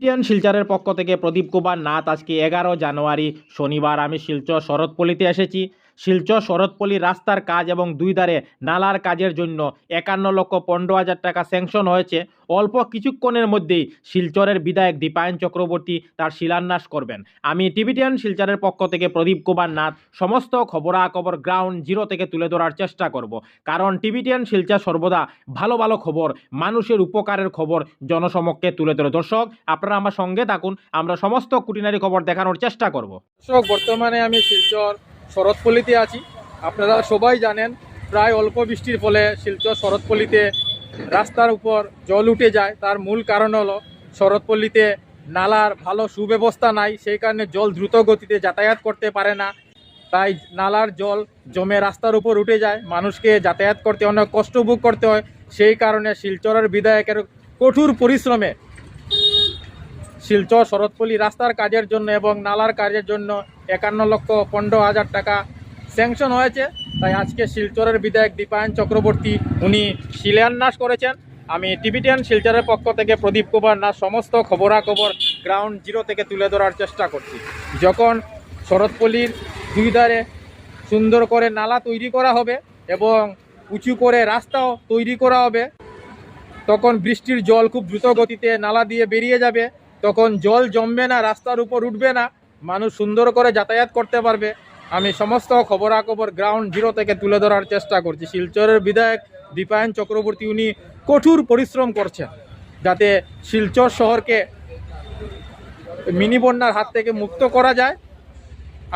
Indian শিলচরের পক্ষ থেকে প্রদীপ কুমার নাথ আজকে এগারো জানুয়ারি শনিবার। আমি শিলচর শরৎপল্লিতে এসেছি। শিলচর শরৎপল্লী রাস্তার কাজ এবং দুই ধারে নালার কাজের জন্য একান্ন লক্ষ পনেরো হাজার টাকা স্যাংশন হয়েছে। অল্প কিছুক্ষণের মধ্যেই শিলচরের বিধায়ক দীপায়ন চক্রবর্তী তার শিলান্যাস করবেন। আমি টিভিটিয়ান শিলচরের পক্ষ থেকে প্রদীপ কুমার নাথ। সমস্ত খবরাখবর গ্রাউন্ড জিরো থেকে তুলে ধরার চেষ্টা করব। কারণ টিভিটিয়ান শিলচর সর্বদা ভালো ভালো খবর, মানুষের উপকারের খবর জনসমক্ষে তুলে ধরে। দর্শক, আপনারা আমার সঙ্গে থাকুন। আমরা সমস্ত কুটিনারি খবর দেখানোর চেষ্টা করব। দর্শক, বর্তমানে আমি শিলচর শরৎপল্লিতে আছি। আপনারা সবাই জানেন, প্রায় অল্প বৃষ্টির ফলে শিলচর শরৎপল্লিতে রাস্তার উপর জল উঠে যায়। তার মূল কারণ হলো শরৎপল্লিতে নালার ভালো সুব্যবস্থা নাই, সেই কারণে জল দ্রুত গতিতে যাতায়াত করতে পারে না। তাই নালার জল জমে রাস্তার উপর উঠে যায়। মানুষকে যাতায়াত করতে অনেক কষ্ট ভোগ করতে হয়। সেই কারণে শিলচরের বিধায়কের কঠোর পরিশ্রমে শিলচর, শরৎপল্লী রাস্তার কাজের জন্য এবং নালার কাজের জন্য একান্ন লক্ষ পনেরো হাজার টাকা স্যাংশন হয়েছে। তাই আজকে শিলচরের বিধায়ক দীপায়ন চক্রবর্তী, উনি শিলান্যাস করেছেন। আমি টিভিটিয়ান শিলচরের পক্ষ থেকে প্রদীপ কুমার না সমস্ত খবরাখবর গ্রাউন্ড জিরো থেকে তুলে ধরার চেষ্টা করছি। যখন শরৎপল্লীর দুই ধারে সুন্দর করে নালা তৈরি করা হবে এবং উঁচু করে রাস্তাও তৈরি করা হবে, তখন বৃষ্টির জল খুব দ্রুত গতিতে নালা দিয়ে বেরিয়ে যাবে। তখন জল জমবে না, রাস্তার উপর উঠবে না। মানুষ সুন্দর করে যাতায়াত করতে পারবে। আমি সমস্ত খবরাখবর গ্রাউন্ড জিরো থেকে তুলে ধরার চেষ্টা করছি। শিলচরের বিধায়ক দীপায়ন চক্রবর্তী, উনি কঠোর পরিশ্রম করছেন যাতে শিলচর শহরকে মিনি বন্যার হাত থেকে মুক্ত করা যায়।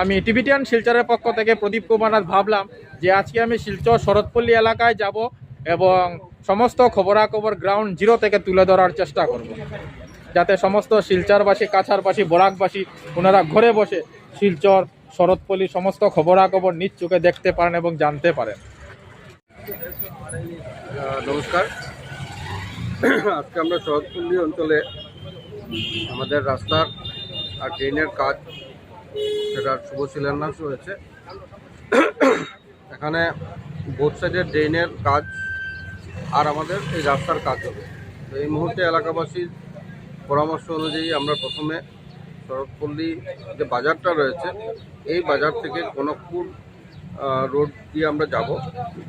আমি টিভিটিয়ান শিলচরের পক্ষ থেকে প্রদীপ কুমার ভাবলাম যে আজকে আমি শিলচর শরৎপল্লী এলাকায় যাব এবং সমস্ত খবরাখবর গ্রাউন্ড জিরো থেকে তুলে ধরার চেষ্টা করব। যাতে সমস্ত শিলচরবাসী কাছারবাসী বরাকবাসী ওনারা ঘরে বসে শিলচর, শরৎপল্লী সমস্ত খবরাখবর নিজ চোখে দেখতে পারেন এবং জানতে পারেন। নমস্কার। আজকে আমরা শরৎপল্লী অঞ্চলে আমাদের রাস্তার আর ড্রেনের কাজ সেটার শুভ শিলান্যাস হয়েছে। এখানে বোথ সাইডের ড্রেনের কাজ আর আমাদের এই রাস্তার কাজ হবে। এই মুহূর্তে এলাকাবাসীর পরামর্শ অনুযায়ী আমরা প্রথমে শরৎপল্লী যে বাজারটা রয়েছে, এই বাজার থেকে কনকপুর রোড দিয়ে আমরা যাব।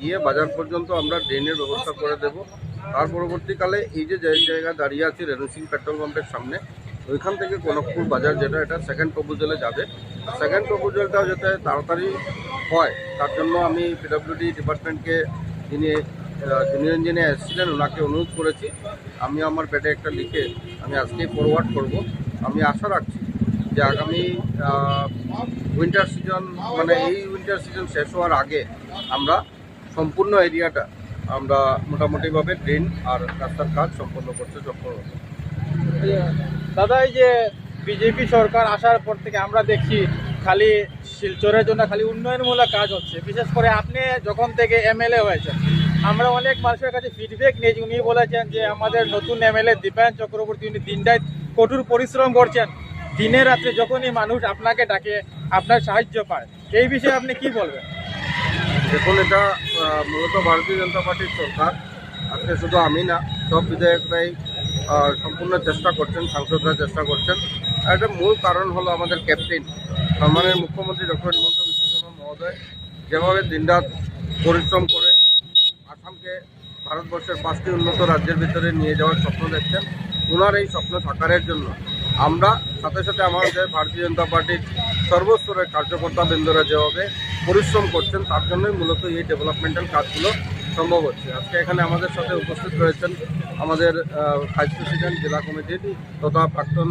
গিয়ে বাজার পর্যন্ত আমরা ড্রেনের ব্যবস্থা করে দেব। তার পরবর্তীকালে এই যে জায়গায় দাঁড়িয়ে আছে রেনু সিং পেট্রোল পাম্পের সামনে, ওইখান থেকে কনকপুর বাজার যেটা, এটা সেকেন্ড প্রপোজালে যাবে। সেকেন্ড প্রপোজালটাও যাতে তাড়াতাড়ি হয়, তার জন্য আমি পিডব্লিউডি ডিপার্টমেন্টকে যিনি জুনিয়র ইঞ্জিনিয়ার এসেছিলেন, ওনাকে অনুরোধ করেছি, আমি আমার পেটে একটা লিখে আমি আজকেই ফরওয়ার্ড করব। আমি আশা রাখছি যে আগামী উইন্টার সিজন মানে এই উইন্টার সিজন শেষ হওয়ার আগে আমরা সম্পূর্ণ এরিয়াটা আমরা মোটামুটিভাবে ড্রেন আর রাস্তার কাজ সম্পন্ন করতে সক্ষম দাদা, এই যে বিজেপি সরকার আসার পর থেকে আমরা দেখছি খালি শিলচরের জন্য খালি উন্নয়নমূলক কাজ হচ্ছে। বিশেষ করে আপনি যখন থেকে এমএলএ হয়েছেন আমরা অনেক মানুষের কাছে ফিডব্যাক নিয়েছি। উনি বলেছেন যে, আমাদের নতুন এমএলএ দীপায়ন চক্রবর্তী, উনি দিনটাই কঠোর পরিশ্রম করছেন। দিনে রাত্রে যখনই মানুষ আপনাকে ডাকে, আপনার সাহায্য পায়। এই বিষয়ে আপনি কি বলবেন? দেখুন, এটা মূলত ভারতীয় জনতা পার্টির সরকার। আজকে শুধু আমি না, সব বিধায়করাই সম্পূর্ণ চেষ্টা করছেন, সাংসদরা চেষ্টা করছেন। আর এটা মূল কারণ হলো আমাদের ক্যাপ্টেন সম্মানের মুখ্যমন্ত্রী ডক্টর হিমন্ত বিশ্ব শর্মা মহোদয়। যেভাবে দিনরাত পরিশ্রম করে ভারতবর্ষের পাঁচটি উন্নত রাজ্যের ভিতরে নিয়ে যাওয়ার স্বপ্ন দেখছেন। ওনার এই স্বপ্ন সাকারের জন্য আমরা সাথে সাথে আমাদের ভারতীয় জনতা পার্টির সর্বস্তরের কার্যকর্তা বৃন্দরা যেভাবে পরিশ্রম করছেন, তার জন্যই মূলত এই ডেভেলপমেন্টাল কাজগুলো সম্ভব হচ্ছে। আজকে এখানে আমাদের সাথে উপস্থিত রয়েছেন আমাদের ভাইস প্রেসিডেন্ট জেলা কমিটির তথা প্রাক্তন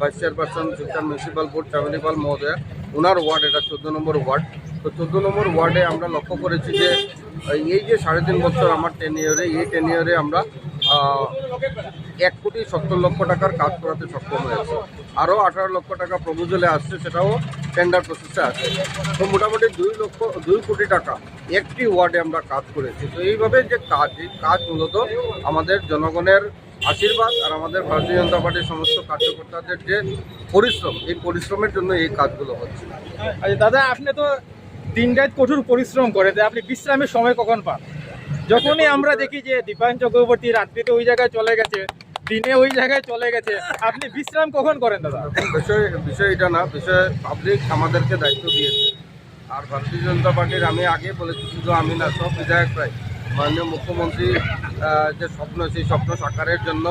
vice chairperson Silchar municipal board Chameli Pal মহোদয়া। ওনার ওয়ার্ড, এটা চোদ্দ নম্বর ওয়ার্ড। তো চোদ্দ নম্বর ওয়ার্ডে আমরা লক্ষ্য করেছি যে এই যে সাড়ে তিন বছর আমার টেনিয়রে এই টেনিয়রে আমরা এক কোটি সত্তর লক্ষ টাকার কাজ করাতে সক্ষম হয়েছে। আরও আঠারো লক্ষ টাকা প্রপোজালে আসছে, সেটাও টেন্ডার প্রসেসে আছে। তো মোটামুটি দুই লক্ষ, দুই কোটি টাকা একটি ওয়ার্ডে আমরা কাজ করেছি। তো এইভাবে যে কাজ, এই কাজ মূলত আমাদের জনগণের আশীর্বাদ আর আমাদের ভারতীয় জনতা পার্টির সমস্ত কার্যকর্তাদের যে পরিশ্রম, এই পরিশ্রমের জন্য এই কাজগুলো হচ্ছে। আচ্ছা দাদা, আপনি তো দিন রাত কঠোর পরিশ্রম করে আপনি বিশ্রামের সময় কখন পান? যখনই আমরা দেখি যে দীপায়ন চক্রবর্তী রাত্রিতে ওই জায়গায় চলে গেছে, দিনে ওই জায়গায় চলে গেছে, আপনি বিশ্রাম কখন করেন দাদা? বিষয় বিষয় এটা না, বিষয় পাবলিক আমাদেরকে দায়িত্ব দিয়েছে। আর ভারতীয় জনতা পার্টির আমি আগে বলেছি, শুধু আমি না, সব বিধায়করাই মাননীয় মুখ্যমন্ত্রী যে স্বপ্ন, সেই স্বপ্ন সাকারের জন্য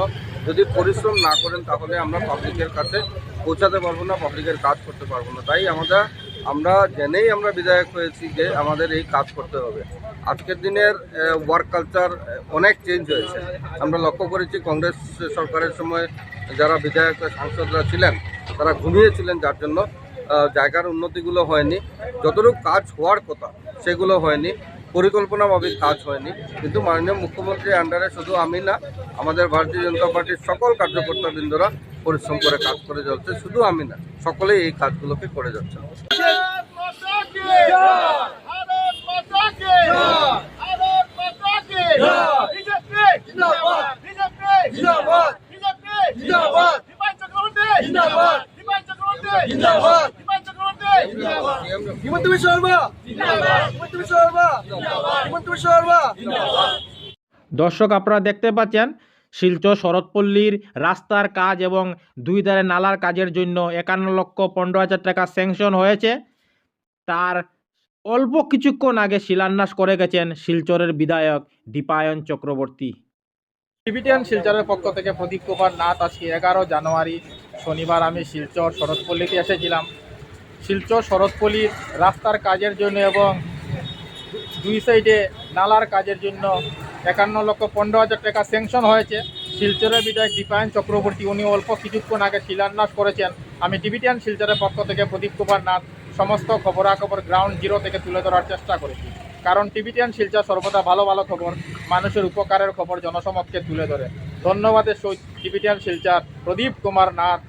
যদি পরিশ্রম না করেন, তাহলে আমরা পাবলিকের কাছে পৌঁছাতে পারব না পাবলিকের কাজ করতে পারব না। তাই আমরা আমরা জেনেই আমরা বিধায়ক হয়েছি যে আমাদের এই কাজ করতে হবে। আজকের দিনের ওয়ার্ক কালচার অনেক চেঞ্জ হয়েছে। আমরা লক্ষ্য করেছি কংগ্রেস সরকারের সময় যারা বিধায়ক সাংসদরা ছিলেন, তারা ঘুমিয়েছিলেন যার জন্য জায়গার উন্নতিগুলো হয়নি। যতটুকু কাজ হওয়ার কথা, সেগুলো হয়নি। পরিকল্পনাভাবে কাজ হয়নি। কিন্তু মাননীয় মুখ্যমন্ত্রীর আন্ডারে শুধু আমি না, আমাদের ভারতীয় জনতা পার্টির সকল কার্যকর্তা বৃন্দরা পরিশ্রম করে কাজ করে যাচ্ছে শুধু আমি না, সকলেই এই কাজগুলোকে করে যাচ্ছে। দর্শক, আপনারা দেখতে পাচ্ছেন শিলচর শরৎপল্লীর রাস্তার কাজ এবং দুই ধারে নালার কাজের জন্য একান্ন লক্ষ পনেরো হাজার টাকা স্যাংশন হয়েছে। তার অল্প কিছুক্ষণ আগে শিলান্যাস করে গেছেন শিলচরের বিধায়ক দীপায়ন চক্রবর্তী। টিবিটিয়ান শিলচরের পক্ষ থেকে প্রদীপ কুমার নাথ আজকে এগারো জানুয়ারি শনিবার আমি শিলচর শরৎপল্লীতে এসেছিলাম। শিলচর শরৎপল্লীর রাস্তার কাজের জন্য এবং দুই সাইডে নালার কাজের জন্য একান্ন লক্ষ পনেরো হাজার টাকা স্যাংশন হয়েছে। শিলচরের বিধায়ক দীপায়ন চক্রবর্তী, উনি অল্প কিছুক্ষণ আগে শিলান্যাস করেছেন। আমি টিবিটিয়ান শিলচরের পক্ষ থেকে প্রদীপ কুমার নাথ, সমস্ত খবরাখবর গ্রাউন্ড জিরো থেকে তুলে ধরার চেষ্টা করেছি। কারণ টিভিটিয়ান শিলচর সর্বদা ভালো ভালো খবর, মানুষের উপকারের খবর জনসমক্ষে তুলে ধরে। ধন্যবাদের সহিত টিবিটিয়ান শিলচর প্রদীপ কুমার নাথ